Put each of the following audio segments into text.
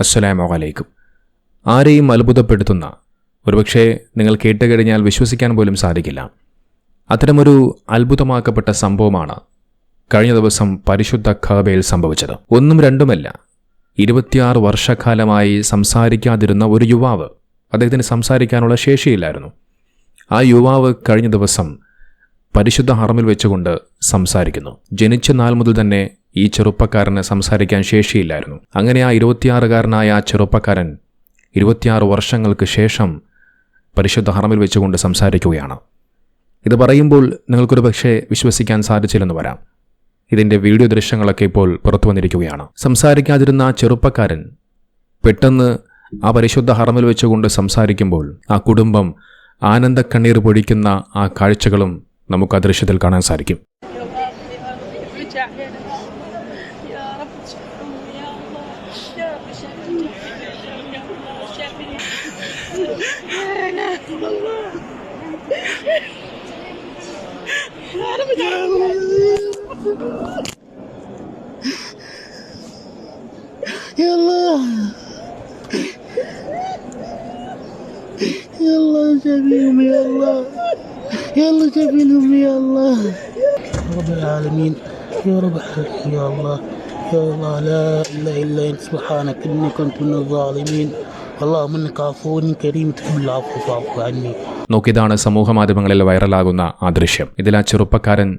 അസ്സലാമു അലൈക്കും. ആരെയും അത്ഭുതപ്പെടുത്തുന്ന ഒരുപക്ഷെ നിങ്ങൾ കേട്ടുകഴിഞ്ഞാൽ വിശ്വസിക്കാൻ പോലും സാധിക്കില്ല. അത്തരമൊരു അത്ഭുതമാക്കപ്പെട്ട സംഭവമാണ് കഴിഞ്ഞ ദിവസം പരിശുദ്ധ ഖബയിൽ സംഭവിച്ചത്. ഒന്നും രണ്ടുമല്ല ഇരുപത്തിയാറ് വർഷക്കാലമായി സംസാരിക്കാതിരുന്ന ഒരു യുവാവ് അദ്ദേഹത്തിന് സംസാരിക്കാനുള്ള ശേഷിയില്ലായിരുന്നു. ആ യുവാവ് കഴിഞ്ഞ ദിവസം പരിശുദ്ധ ഹറമിൽ വെച്ചുകൊണ്ട് സംസാരിക്കുന്നു. ജനിച്ച നാൾ മുതൽ തന്നെ ഈ ചെറുപ്പക്കാരന് സംസാരിക്കാൻ ശേഷിയില്ലായിരുന്നു. അങ്ങനെ ആ ഇരുപത്തിയാറുകാരനായ ആ ചെറുപ്പക്കാരൻ ഇരുപത്തിയാറ് വർഷങ്ങൾക്ക് ശേഷം പരിശുദ്ധ ഹറമിൽ വെച്ചുകൊണ്ട് സംസാരിക്കുകയാണ്. ഇത് പറയുമ്പോൾ നിങ്ങൾക്കൊരു പക്ഷേ വിശ്വസിക്കാൻ സാധിച്ചില്ലെന്ന് വരാം. ഇതിന്റെ വീഡിയോ ദൃശ്യങ്ങളൊക്കെ ഇപ്പോൾ പുറത്തു വന്നിരിക്കുകയാണ്. സംസാരിക്കാതിരുന്ന ആ ചെറുപ്പക്കാരൻ പെട്ടെന്ന് ആ പരിശുദ്ധ ഹറമിൽ വെച്ചുകൊണ്ട് സംസാരിക്കുമ്പോൾ ആ കുടുംബം ആനന്ദക്കണ്ണീർ പൊഴിക്കുന്ന ആ കാഴ്ചകളും നമുക്ക് ആ ദൃശ്യത്തിൽ കാണാൻ സാധിക്കും. يلا. يلا جابيهم يا الله يلا يا الله يا رب العالمين يا رب العالمين يا الله. يا الله لا إله إلا أنت سبحانك اني كنت من الظالمين. اللهم إنك عفو كريم تحب العفو فاعف عني. നോക്കിയതാണ് സമൂഹ മാധ്യമങ്ങളിൽ വൈറലാകുന്ന ആ ദൃശ്യം. ഇതിൽ ആ ചെറുപ്പക്കാരൻ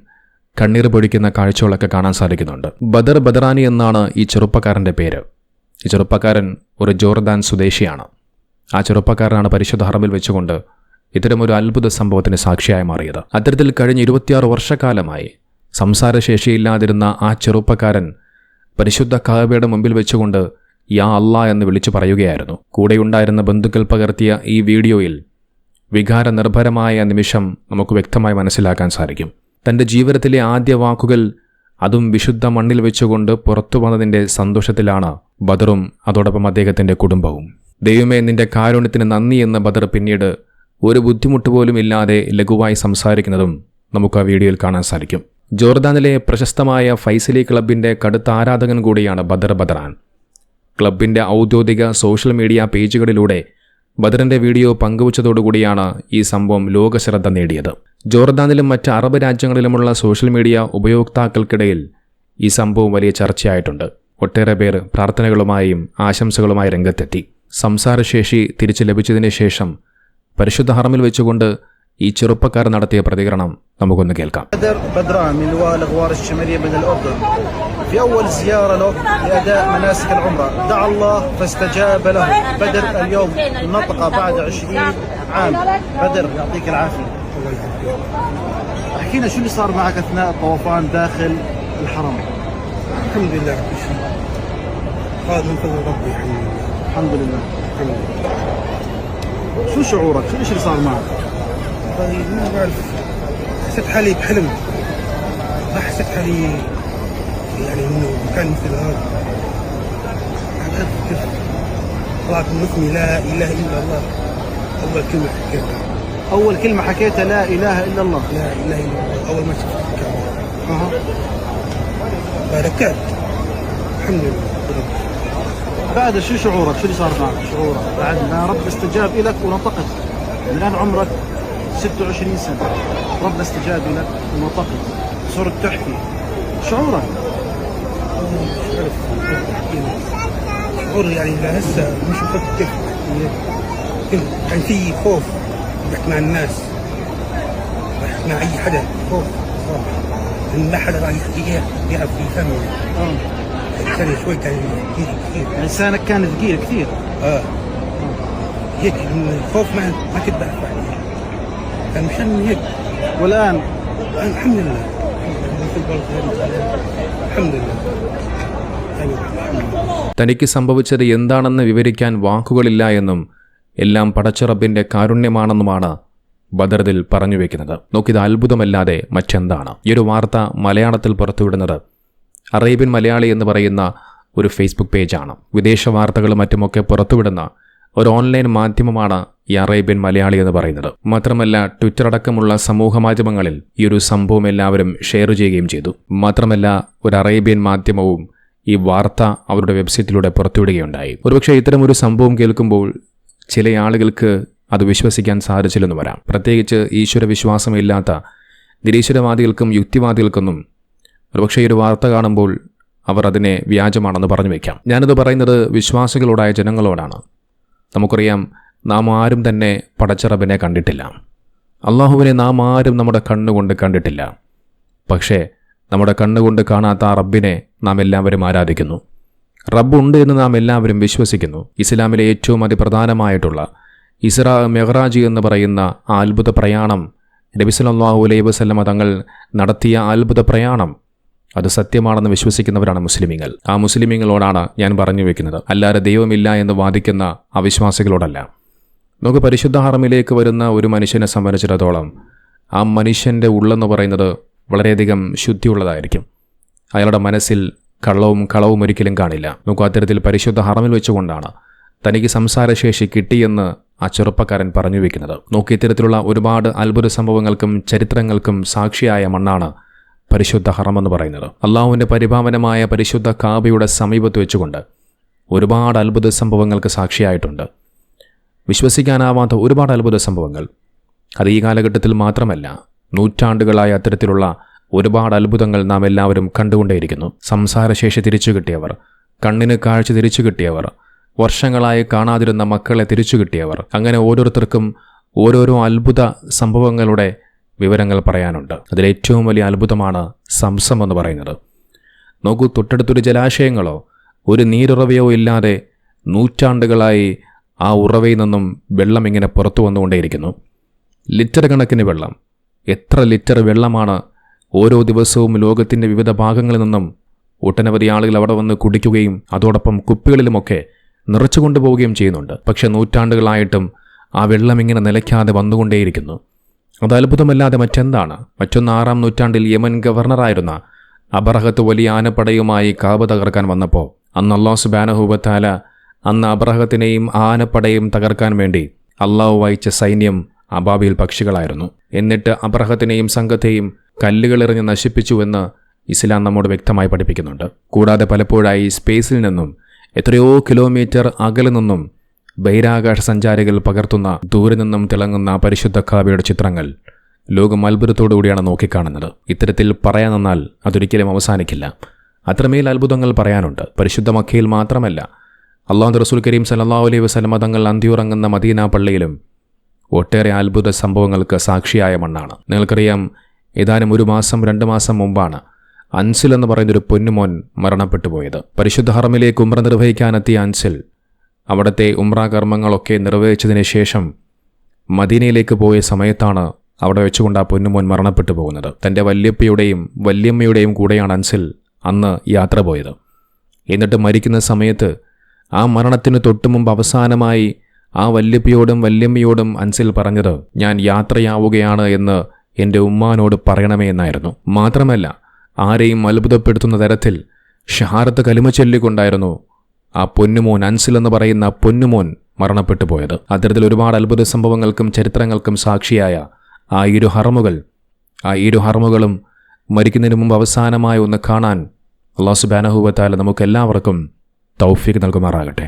കണ്ണീർ പൊടിക്കുന്ന കാഴ്ചകളൊക്കെ കാണാൻ സാധിക്കുന്നുണ്ട്. ബദർ ബദറാനി എന്നാണ് ഈ ചെറുപ്പക്കാരന്റെ പേര്. ഈ ചെറുപ്പക്കാരൻ ഒരു ജോർദാൻ സ്വദേശിയാണ്. ആ ചെറുപ്പക്കാരനാണ് പരിശുദ്ധ ഹറമിൽ വെച്ചുകൊണ്ട് ഇത്തരമൊരു അത്ഭുത സംഭവത്തിന് സാക്ഷിയായി മാറിയത്. അത്തരത്തിൽ കഴിഞ്ഞ ഇരുപത്തിയാറ് വർഷക്കാലമായി സംസാരശേഷിയില്ലാതിരുന്ന ആ ചെറുപ്പക്കാരൻ പരിശുദ്ധ കാവ്യയുടെ മുമ്പിൽ വെച്ചുകൊണ്ട് യാ അല്ല എന്ന് വിളിച്ചു പറയുകയായിരുന്നു. കൂടെയുണ്ടായിരുന്ന ബന്ധുക്കൾ പകർത്തിയ ഈ വീഡിയോയിൽ വികാരനിർഭരമായ നിമിഷം നമുക്ക് വ്യക്തമായി മനസ്സിലാക്കാൻ സാധിക്കും. തന്റെ ജീവിതത്തിലെ ആദ്യ വാക്കുകൾ അതും വിശുദ്ധ മണ്ണിൽ വെച്ചുകൊണ്ട് പുറത്തു വന്നതിന്റെ സന്തോഷത്തിലാണ് ബദറും അതോടൊപ്പം അദ്ദേഹത്തിന്റെ കുടുംബവും. ദൈവമേ നിന്റെ കാരുണ്യത്തിന് നന്ദി എന്ന് ബദർ പിന്നീട് ഒരു ബുദ്ധിമുട്ട് പോലും ഇല്ലാതെ ലഘുവായി സംസാരിക്കുന്നതും നമുക്ക് ആ വീഡിയോയിൽ കാണാൻ സാധിക്കും. ജോർദാനിലെ പ്രശസ്തമായ ഫൈസലി ക്ലബിന്റെ കടുത്ത ആരാധകൻ കൂടിയാണ് ബദർ ബദറാൻ. ക്ലബിന്റെ ഔദ്യോഗിക സോഷ്യൽ മീഡിയ പേജുകളിലൂടെ ബദറിന്റെ വീഡിയോ പങ്കുവച്ചതോടുകൂടിയാണ് ഈ സംഭവം ലോകശ്രദ്ധ നേടിയത്. ജോർദാനിലും മറ്റ് അറബ് രാജ്യങ്ങളിലുമുള്ള സോഷ്യൽ മീഡിയ ഉപയോക്താക്കൾക്കിടയിൽ ഈ സംഭവം വലിയ ചർച്ചയായിട്ടുണ്ട്. ഒട്ടേറെ പേർ പ്രാർത്ഥനകളുമായും ആശംസകളുമായി രംഗത്തെത്തി. സംസാരശേഷി തിരിച്ചു ലഭിച്ചതിന് ശേഷം പരിശുദ്ധ ഹറമിൽ വെച്ചുകൊണ്ട് ഈ ചെറുപ്പക്കാർ നടത്തിയ പ്രതികരണം നമുക്കൊന്ന് കേൾക്കാം بدر بدران من لواء الاغوار الشماليه من الاردن في اول زياره له لاداء مناسك العمره دعا الله فاستجاب له بدر اليوم نطق بعد 20 عام بدر يعطيك العافيه احكي لنا شو اللي صار معك اثناء الطوفان داخل الحرم الحمد لله رب شيء هذا من فضل ربي الحمد لله الحمد لله الحمد لله شو شعورك شو ايش اللي صار معك والله ما بعرف. حسيت حالي بحلم. ما حسيت حالي يعني إنه مكان مثل هذا. بعرف كيف طلعت من اسمي لا إله إلا الله. أول كلمة حكيتها. أول كلمة حكيتها لا إله إلا الله. لا إله إلا الله. أول ما شفت الكعبة. أها. فركعت الحمد لله. بعد شو شعورك؟ شو اللي صار معك؟ شعورك بعد ما رب استجاب لك ونطقت الان عمرك 26 سنة. رب استجاب لك ونطقت صرت تحكي. شعورك؟ مش عارف. شعور يعني لهسه مش مفكر كيف. كان في خوف بحكي مع الناس. بحكي مع أي حدا. خوف. صراحة إن لا حدا راح يحكي يعرف يفهمني آه. كان شوي كان كثير كثير. لسانك كان ثقيل كثير. آه. هيك من الخوف ما ما كنت بعرف احكي كان مشان هيك والان أنا الحمد لله مثل برضه الحمد لله أيوة الحمد لله തനിക്ക് സംഭവിച്ചത് എന്താണെന്ന് വിവരിക്കാൻ വാക്കുകളില്ല എന്നും എല്ലാം പടച്ചിറപ്പിന്റെ കാരുണ്യമാണെന്നുമാണ് ബദർദിൽ പറഞ്ഞു വെക്കുന്നത് നോക്കിത് അത്ഭുതമല്ലാതെ മറ്റെന്താണ് ഈ ഒരു വാർത്ത മലയാളത്തിൽ പുറത്തുവിടുന്നത് അറേബ്യൻ മലയാളി എന്ന് പറയുന്ന ഒരു ഫേസ്ബുക്ക് പേജാണ് വിദേശ വാർത്തകളും മറ്റുമൊക്കെ പുറത്തുവിടുന്ന ഒരു ഓൺലൈൻ മാധ്യമമാണ് ഈ അറേബ്യൻ മലയാളി എന്ന് പറയുന്നത്. മാത്രമല്ല ട്വിറ്റർ അടക്കമുള്ള സമൂഹ മാധ്യമങ്ങളിൽ ഈ ഒരു സംഭവം എല്ലാവരും ഷെയർ ചെയ്യുകയും ചെയ്തു. മാത്രമല്ല ഒരു അറേബ്യൻ മാധ്യമവും ഈ വാർത്ത അവരുടെ വെബ്സൈറ്റിലൂടെ പുറത്തുവിടുകയുണ്ടായി. ഒരുപക്ഷെ ഇത്തരം ഒരു സംഭവം കേൾക്കുമ്പോൾ ചില ആളുകൾക്ക് അത് വിശ്വസിക്കാൻ സാധിച്ചില്ലെന്ന് വരാം. പ്രത്യേകിച്ച് ഈശ്വര വിശ്വാസമില്ലാത്ത നിരീശ്വരവാദികൾക്കും യുക്തിവാദികൾക്കൊന്നും ഒരുപക്ഷെ ഈ ഒരു വാർത്ത കാണുമ്പോൾ അവർ അതിനെ വ്യാജമാണെന്ന് പറഞ്ഞു വയ്ക്കാം ഞാനിത് പറയുന്നത് വിശ്വാസികളോടായ ജനങ്ങളോടാണ്. നമുക്കറിയാം നാം ആരും തന്നെ പടച്ചിറബിനെ കണ്ടിട്ടില്ല. അള്ളാഹുവിനെ നാം ആരും നമ്മുടെ കണ്ണുകൊണ്ട് കണ്ടിട്ടില്ല. പക്ഷേ നമ്മുടെ കണ്ണുകൊണ്ട് കാണാത്ത ആ റബ്ബിനെ നാം എല്ലാവരും ആരാധിക്കുന്നു. റബ്ബുണ്ട് എന്ന് നാം എല്ലാവരും വിശ്വസിക്കുന്നു. ഇസ്ലാമിലെ ഏറ്റവും അതിപ്രധാനമായിട്ടുള്ള ഇസ്ര മെഹ്റാജി എന്ന് പറയുന്ന ആ അത്ഭുത പ്രയാണം നബി സല്ലല്ലാഹു അലൈഹി വസല്ലമ തങ്ങൾ നടത്തിയ അത്ഭുത പ്രയാണം അത് സത്യമാണെന്ന് വിശ്വസിക്കുന്നവരാണ് മുസ്ലിമീങ്ങൾ. ആ മുസ്ലിമീങ്ങളോടാണ് ഞാൻ പറഞ്ഞു വെക്കുന്നത്. അല്ലാതെ ദൈവമില്ല എന്ന് വാദിക്കുന്ന അവിശ്വാസികളോടല്ല. നമുക്ക് പരിശുദ്ധ ഹറമിലേക്ക് വരുന്ന ഒരു മനുഷ്യനെ സംബന്ധിച്ചിടത്തോളം ആ മനുഷ്യന്റെ ഉള്ളെന്ന് പറയുന്നത് വളരെയധികം ശുദ്ധിയുള്ളതായിരിക്കും. അയാളുടെ മനസ്സിൽ കള്ളവും കളവും ഒരിക്കലും കാണില്ല. നമുക്ക് അത്തരത്തിൽ പരിശുദ്ധ ഹറമിൽ വെച്ചുകൊണ്ടാണ് തനിക്ക് സംസാരശേഷി കിട്ടിയെന്ന് ആ ചെറുപ്പക്കാരൻ പറഞ്ഞു വയ്ക്കുന്നത് നോക്കി ഇത്തരത്തിലുള്ള ഒരുപാട് അത്ഭുത സംഭവങ്ങൾക്കും ചരിത്രങ്ങൾക്കും സാക്ഷിയായ മണ്ണാണ് പരിശുദ്ധ ഹറമെന്ന് പറയുന്നത്. അള്ളാഹുവിന്റെ പരിഭാവനമായ പരിശുദ്ധ കാബയുടെ സമീപത്ത് വെച്ചുകൊണ്ട് ഒരുപാട് അത്ഭുത സംഭവങ്ങൾക്ക് സാക്ഷിയായിട്ടുണ്ട്. വിശ്വസിക്കാനാവാത്ത ഒരുപാട് അത്ഭുത സംഭവങ്ങൾ. അത് ഈ കാലഘട്ടത്തിൽ മാത്രമല്ല നൂറ്റാണ്ടുകളായ അത്തരത്തിലുള്ള ഒരുപാട് അത്ഭുതങ്ങൾ നാം എല്ലാവരും കണ്ടുകൊണ്ടേയിരിക്കുന്നു. സംസാരശേഷി തിരിച്ചു കിട്ടിയവർ കണ്ണിന് കാഴ്ച തിരിച്ചു കിട്ടിയവർ വർഷങ്ങളായി കാണാതിരുന്ന മക്കളെ തിരിച്ചു കിട്ടിയവർ അങ്ങനെ ഓരോരുത്തർക്കും ഓരോരോ അത്ഭുത സംഭവങ്ങളുടെ വിവരങ്ങൾ പറയാനുണ്ട്. അതിലേറ്റവും വലിയ അത്ഭുതമാണ് സംസം എന്ന് പറയുന്നത്. നോക്കൂ തൊട്ടടുത്തൊരു ജലാശയങ്ങളോ ഒരു നീരുറവയോ ഇല്ലാതെ നൂറ്റാണ്ടുകളായി ആ ഉറവയിൽ നിന്നും വെള്ളം ഇങ്ങനെ പുറത്തു വന്നുകൊണ്ടേയിരിക്കുന്നു. ലിറ്റർ കണക്കിന് വെള്ളം. എത്ര ലിറ്റർ വെള്ളമാണ് ഓരോ ദിവസവും ലോകത്തിന്റെ വിവിധ ഭാഗങ്ങളിൽ നിന്നും ഒട്ടനവധി ആളുകൾ അവിടെ വന്ന് കുടിക്കുകയും അതോടൊപ്പം കുപ്പികളിലുമൊക്കെ നിറച്ചു കൊണ്ടുപോവുകയും ചെയ്യുന്നുണ്ട്. പക്ഷേ നൂറ്റാണ്ടുകളായിട്ടും ആ വെള്ളം ഇങ്ങനെ നിലയ്ക്കാതെ വന്നുകൊണ്ടേയിരിക്കുന്നു. അത് അത്ഭുതമല്ലാതെ മറ്റെന്താണ്? മറ്റൊന്ന് ആറാം നൂറ്റാണ്ടിൽ യമൻ ഗവർണറായിരുന്ന അബർഹത്ത് വലിയ ആനപ്പടയുമായി കാവ് തകർക്കാൻ വന്നപ്പോൾ അന്ന് അള്ളാഹു സുബാനഹൂബത്താല അന്ന് അബ്രഹത്തിനെയും ആനപ്പടയും തകർക്കാൻ വേണ്ടി അള്ളാഹു വായിച്ച സൈന്യം അബാബിയിൽ പക്ഷികളായിരുന്നു. എന്നിട്ട് അബ്രഹത്തിനെയും സംഘത്തെയും കല്ലുകളെറിഞ്ഞ് നശിപ്പിച്ചുവെന്ന് ഇസ്ലാം നമ്മോട് വ്യക്തമായി പഠിപ്പിക്കുന്നുണ്ട്. കൂടാതെ പലപ്പോഴായി സ്പേസിൽ നിന്നും എത്രയോ കിലോമീറ്റർ അകലെ നിന്നും ബഹിരാകാശ സഞ്ചാരികൾ പകർത്തുന്ന ദൂരെ നിന്നും തിളങ്ങുന്ന പരിശുദ്ധ കാവ്യയുടെ ചിത്രങ്ങൾ ലോകം അത്ഭുതത്തോടുകൂടിയാണ് നോക്കിക്കാണുന്നത്. ഇത്തരത്തിൽ പറയാൻ നിന്നാൽ അതൊരിക്കലും അവസാനിക്കില്ല. അത്രമേൽ അത്ഭുതങ്ങൾ പറയാനുണ്ട്. പരിശുദ്ധ മക്കയിൽ മാത്രമല്ല അള്ളാഹു റസൂൽ കരീം സല്ലല്ലാഹു അലൈഹി വസ്ലമ തങ്ങൾ അന്തിയുറങ്ങുന്ന മദീന പള്ളിയിലും ഒട്ടേറെ അത്ഭുത സംഭവങ്ങൾക്ക് സാക്ഷിയായ മണ്ണാണ്. നിങ്ങൾക്കറിയാം ഏതാനും ഒരു മാസം രണ്ട് മാസം മുമ്പാണ് അൻസിൽ എന്ന് പറയുന്നൊരു പൊന്നുമോൻ മരണപ്പെട്ടു പോയത്. പരിശുദ്ധ ഹറമിലേക്ക് ഉമ്ര നിർവഹിക്കാനെത്തിയ അൻസിൽ അവിടുത്തെ ഉമ്ര കർമ്മങ്ങളൊക്കെ നിർവഹിച്ചതിന് ശേഷം മദീനയിലേക്ക് പോയ സമയത്താണ് അവിടെ വെച്ചുകൊണ്ട് ആ പൊന്നുമോൻ മരണപ്പെട്ടു പോകുന്നത്. തന്റെ വല്യപ്പയുടെയും വല്യമ്മയുടെയും കൂടെയാണ് അൻസിൽ അന്ന് യാത്ര പോയത്. എന്നിട്ട് മരിക്കുന്ന സമയത്ത് ആ മരണത്തിനു തൊട്ടുമുമ്പ് അവസാനമായി ആ വല്യപ്പയോടും വല്യമ്മയോടും അൻസിൽ പറഞ്ഞത് ഞാൻ യാത്രയാവുകയാണ് എന്ന് എന്റെ ഉമ്മാനോട് പറയണമേ എന്നായിരുന്നു. മാത്രമല്ല ആരെയും അത്ഭുതപ്പെടുത്തുന്ന തരത്തിൽ ഷഹാരത്ത് കലിമ ചൊല്ലിക്കൊണ്ടായിരുന്നു ആ പൊന്നുമോൻ അൻസിൽ എന്ന് പറയുന്ന പൊന്നുമോൻ മരണപ്പെട്ടു പോയത്. അത്തരത്തിൽ ഒരുപാട് അത്ഭുത സംഭവങ്ങൾക്കും ചരിത്രങ്ങൾക്കും സാക്ഷിയായ ആ ഇരു ഹറമുകൾ ആ ഇരു ഹറമുകളും മരിക്കുന്നതിന് മുമ്പ് അവസാനമായി ഒന്ന് കാണാൻ അള്ളാഹു സുബാനഹുബത്താല നമുക്കെല്ലാവർക്കും തൗഫീക്ക് നൽകുമാറാകട്ടെ.